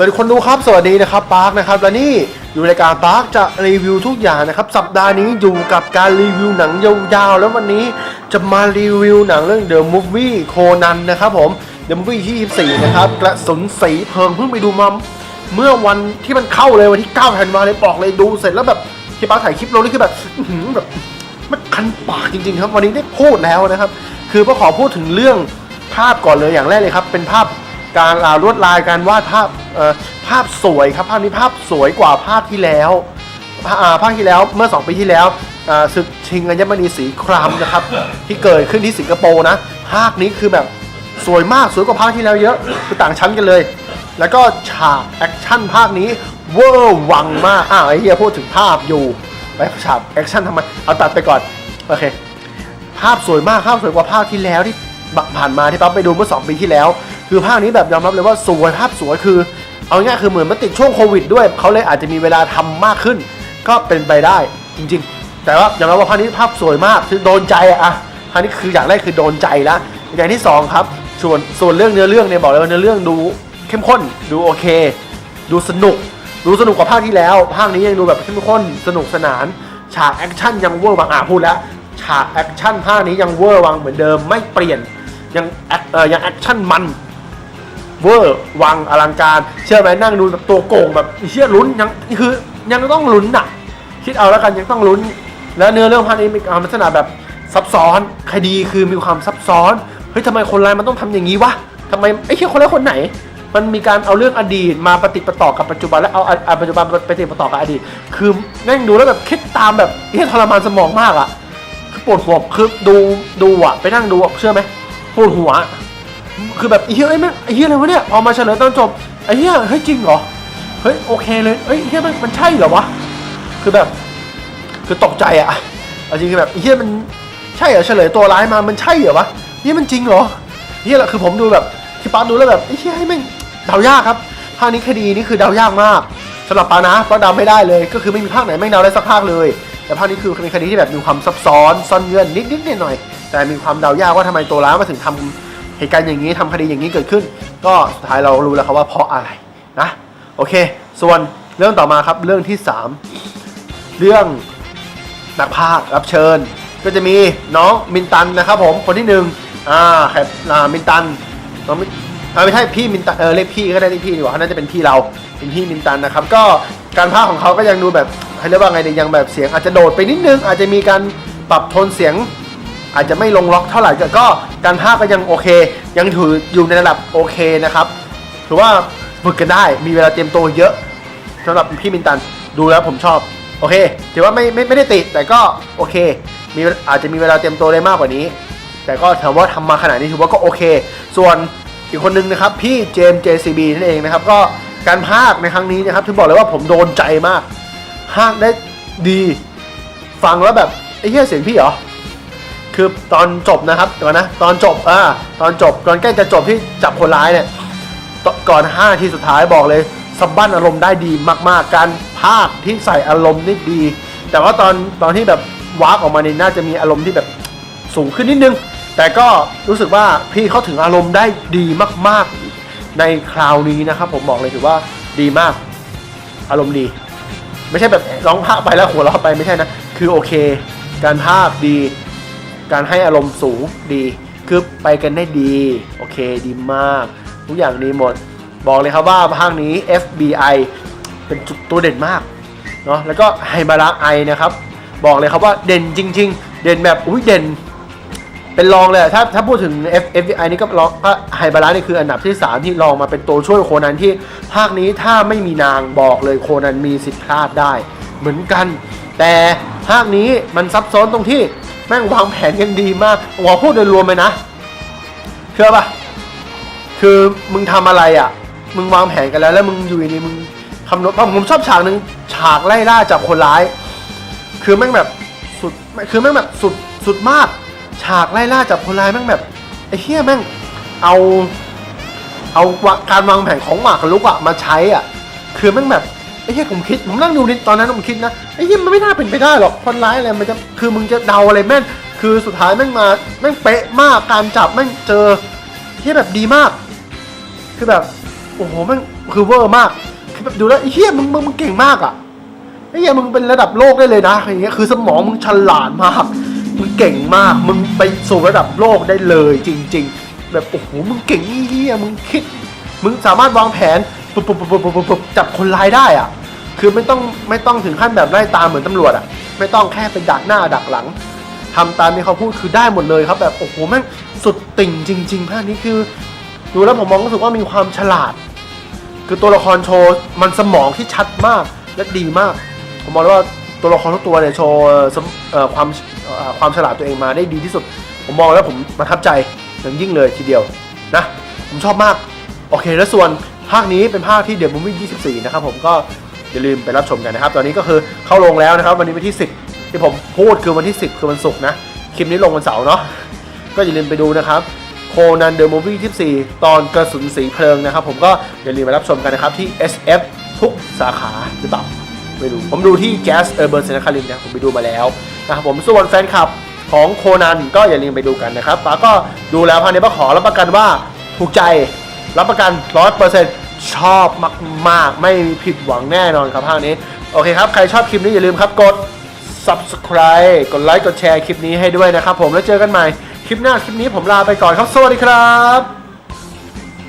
สวัสดีคนดูครับ สวัสดีนะครับปาร์คนะครับ และนี่อยู่รายการปาร์คจะรีวิวทุกอย่างนะครับ สัปดาห์นี้อยู่กับการรีวิวหนังยาวๆ แล้ววันนี้จะมารีวิวหนังเรื่อง The Movie Conan นะครับผม The Movie ที่24นะครับกระสุนสีเพลิงเพิ่งไปดูมาเมื่อวันที่มันเข้าเลยวันที่9ธันวาเลยบอกเลยดูเสร็จแล้วแบบที่ปาร์คถ่ายคลิปลงนี่คือแบบแบบมันคันปากจริงๆครับ วันนี้ได้พูดแล้วนะครับ คือพ่อขอพูดถึงเรื่องภาพก่อนเลยอย่างแรกเลยครับเป็นภาพ การาลวดลายการวาดภาพภาพสวยครับภาพนี้ภาพสวยกว่าภาพที่แล้วภาอ่าภาคที่แล้วเมื่อ 2 ปีที่แล้วศึกชิงอัญมณีสีครามนะครับ ที่เกิดขึ้นที่สิงคโปร์นะภาคนี้คือแบบสวยมากสวยกว่าภาคที่แล้วเยอะคือต่างชั้นกันเลย แล้วก็ฉากแอคชั่นภาคนี้เวอร์วังมากอ้าวไอ้เหี้ยพูดถึงภาพอยู่ไปฉากแอคชั่นทำไมเอาตัดไปก่อนโอเคภาพสวยมากภาพสวยกว่าภาคที่แล้วที่ผ่านมาที่ปั๊บไปดูเมื่อ 2 ปีที่แล้ว คือภาคนี้แบบยอมรับเลยว่าสวยภาพสวยคือ เอาง่ายคือเหมือนมันติดช่วงโควิดด้วยเขาเลยอาจจะมีเวลาทำมากขึ้น ก็เป็นไปได้จริง ๆ แต่ว่ายอมรับว่าภาคนี้ภาพสวยมากคือโดนใจอะภาคนี้คืออย่างแรกคือโดนใจละอย่างที่สองครับส่วนส่วนเรื่องเนื้อเรื่องเนี่ยบอกเลยว่าเนื้อเรื่องดูเข้มข้นดูโอเค ดูสนุกดูสนุกกว่าภาคที่แล้ว ภาคนี้ยังดูแบบเข้มข้นสนุกสนานฉากแอคชั่นยังเวอร์วังอะพูดแล้วฉากแอคชั่นภาคนี้ยังเวอร์วังเหมือนเดิมไม่เปลี่ยนยังแอคเอ่อยังแอคชั่นมัน เวอร์วังอลังการ เชื่อไหมนั่งดูแบบตัวโก่งแบบเชื่อลุ้นยังคือยังต้องลุ้นอะ คิดเอาแล้วกันยังต้องลุ้น แล้วเนื้อเรื่องภาคนี้มีความลักษณะแบบซับซ้อนคดีคือมีความซับซ้อนเฮ้ยทำไมคนร้ายมันต้องทำอย่างนี้วะทำไมไอ้เชี่ยคนร้ายคนไหน มันมีการเอาเรื่องอดีตมาปฏิประต่อกับปัจจุบันและเอาอะอะปัจจุบันไปฏิปต่อกับอดีต คือนั่งดูแล้วแบบคิดตามแบบเฮ้ยทรมานสมองมากอะคือปวดหัวคือดูดูอะไปนั่งดูเชื่อไหมปวดหัว คือแบบไอ้เฮียไอ้ยแม่งไอ้เฮียอะไรวะเนี่ยพอมาเฉลยตอนจบไอ้เฮียเฮ้ยจริงเหรอเฮ้ยโอเคเลยเฮ้ยเฮียมันมันใช่เหรอวะคือแบบคือตกใจอะจริงคือแบบไอ้เฮียมันใช่เหรอเฉลยตัวร้ายมามันใช่เหรอวะเฮียมันจริงเหรอเฮียแหละคือผมดูแบบที่ป้าดูแล้วแบบไอ้เฮียให้แม่งเดายากครับภาคนี้คดีนี่คือเดายากมากสำหรับป้านะป้าเดาไม่ได้เลย ก็คือไม่มีภาคไหนแม่งเดาได้สักภาคเลย แต่ภาคนี้คือเป็นคดีที่แบบมีความซับซ้อนซ่อนเงื่อนนิดนิดน่อยหน่อยๆแต่มีความเดายากว่าทำไมตัวร้ายมาถึงทำ เหตุการณ์อย่างนี้ทำคดีอย่างนี้เกิดขึ้น ก็สุดท้ายเรารู้แล้วครับว่าเพราะอะไรนะโอเค ส่วนเรื่องต่อมาครับเรื่องที่สามเรื่องนักพากย์รับเชิญ ก็จะมีน้องมินตันนะครับผมคนที่หนึ่งอ่าแคปอ่ามินตันน้องมินอ่าไม่ใช่พี่มินตันเออเรียกพี่ก็ได้เรียกพี่ดีกว่าเขาน่าจะเป็นพี่เราเป็นพี่มินตันนะครับ ก็การพากของเขาก็ยังดูแบบเขาเรียกว่าไงดียังแบบเสียงอาจจะโดดไปนิดนึง อาจจะมีการปรับโทนเสียง อาจจะไม่ลงล็อกเท่าไหร่แต่ก็การพาก็ยังโอเค ยังถืออยู่ในระดับโอเคนะครับถือว่าฝึกกันได้มีเวลาเตรียมตัวเยอะสำหรับพี่มินตันดูแล้วผมชอบ โอเคถือว่าไม่ไม่ไม่ได้ติดแต่ก็โอเค มีอาจจะมีเวลาเตรียมตัวได้มากกว่านี้ แต่ก็ถือว่าทำมาขนาดนี้ถือว่าก็โอเค ส่วนอีกคนนึงนะครับ พี่เจมส์ JCB นั่นเองนะครับ ก็การพากในครั้งนี้นะครับถึงบอกเลยว่าผมโดนใจมากพากได้ดี ฟังแล้วแบบไอ้เหี้ยเสียงพี่เหรอ คือตอนจบนะครับก่อนนะตอนจบอ่าตอนจบตอนใกล้จะจบที่จับคนร้ายเนี่ยก่อน5นาทีสุดท้ายบอกเลยสะบั้นอารมณ์ได้ดีมาก ๆ การพากย์ที่ใส่อารมณ์นี่ดี แต่ว่าตอนตอนที่แบบวากออกมาเนี่ยน่าจะมีอารมณ์ที่แบบสูงขึ้นนิดนึง แต่ก็รู้สึกว่าพี่เขาถึงอารมณ์ได้ดีมาก ๆ ในคราวนี้นะครับผมบอกเลยถือว่าดีมาก อารมณ์ดี ไม่ใช่แบบร้องพากไปแล้วหัวเราะไปไม่ใช่นะ คือโอเค การพากดี การให้อารมณ์สูงดีคือไปกันได้ดี โอเคดีมาก ทุกอย่างดีหมด บอกเลยครับว่าภาคนี้ FBI เป็นจุดตัวเด่นมากเนาะแล้วก็ไฮบาระไอนะครับ บอกเลยครับว่าเด่นจริง ๆ เด่นแบบอุ้ยเด่น เป็นรองเลยถ้าถ้าพูดถึง F FBI นี่ก็รองก็ไฮบาระนี่คืออันดับที่ 3 ที่รองมาเป็นตัวช่วยโคนันที่ภาคนี้ถ้าไม่มีนางบอกเลยโคนันมีสิทธิ์พลาดได้ เหมือนกัน แต่ภาคนี้มันซับซ้อนตรงที่ แม่งวางแผนกันดีมากหัวพูดโดยรวมเลยนะเชื่อปะคือมึงทำอะไรอะ มึงวางแผนกันแล้ว แล้วมึงอยู่ดีๆมึงคำนวณผมชอบฉากหนึ่งฉากไล่ล่าจับคนร้าย คือแม่งแบบสุดคือแม่งแบบสุดสุดมาก ฉากไล่ล่าจับคนร้ายแม่งแบบไอ้เหี้ยแม่งเอาเอาการวางแผนของหมากกับลุกอะมาใช้อะคือแม่งแบบ อ้เหี้ยผมคิดผมนั่งดูนิดตอนนั้นผมคิดนะไอ้เหี้ยมันไม่น่าเป็นไปได้หรอกคนร้ายอะไรมันจะคือมึงจะเดาอะไรแม่งคือสุดท้ายแม่งมาแม่งเป๊ะมากการจับแม่งเจอเหี้ยแบบดีมาก คือแบบโอ้โหแมันคือเวอร์มากคือแบบดูแล้วไอ้เหี้ยมึงมึงมึงเก่งมากอะไอ้เหี้ยมึงเป็นระดับโลกได้เลยนะอย่างเงี้ยคือสมองมึงฉลาดมากมึงเก่งมากมึงไปสู่ระดับโลกได้เลยจริง ๆ แบบโอ้โหมึงเก่งไอ้เหี้ยมึงคิด มึงสามารถวางแผนปุ๊บปุ๊บปุ๊บปุ๊บปุ๊บปุ๊บจับคนร้ายได้อะ คือไม่ต้องไม่ต้องถึงขั้นแบบไล่ตามเหมือนตำรวจอะไม่ต้องแค่ไปดักหน้าดักหลังทำตามที่เขาพูดคือได้หมดเลยครับ แบบโอ้โหแม่งสุดติ่งจริง ๆ ภาคนี้คือ ดูแล้วผมมองรู้สึกว่ามีความฉลาด คือตัวละครโชว์มันสมองที่ชัดมากและดีมาก ผมมองว่าตัวละครทุกตัวเนี่ยโชว์ความความฉลาดตัวเองมาได้ดีที่สุด ผมมองแล้วผมประทับใจอย่างยิ่งเลยทีเดียวนะผมชอบมาก โอเค แล้วส่วนภาคนี้เป็นภาคที่เด e m มู v วี่24 นะครับผมก็ อย่าลืมไปรับชมกันนะครับ ตอนนี้ก็คือเข้าลงแล้วนะครับ วันนี้วันที่ 10 ที่ผมพูดคือวันที่ 10 คือวันศุกร์นะ คลิปนี้ลงวันเสาร์เนาะ ก็อย่าลืมไปดูนะครับโคนันเดอะมูฟวี่24 ตอนกระสุนสีเพลิงนะครับ ผมก็อย่าลืมไปรับชมกันนะครับที่ SF ทุกสาขาหรือเปล่าไม่รู้ ผมดูที่แกสเออร์เบิร์นเซนคารินนะผมไปดูมาแล้วนะครับผมส่วนแฟนคลับของโคนันก็อย่าลืมไปดูกันนะครับป้าก็ดูแล้วภายในป้าขอรับประกันว่าถูกใจรับประกัน 100% ชอบมาก ๆ ไม่มีผิดหวังแน่นอนครับภาคนี้ โอเคครับ ใครชอบคลิปนี้อย่าลืมครับกด subscribe กดไลค์กดแชร์คลิปนี้ให้ด้วยนะครับผมแล้วเจอกันใหม่คลิปหน้าคลิปนี้ผมลาไปก่อนครับ สวัสดีครับ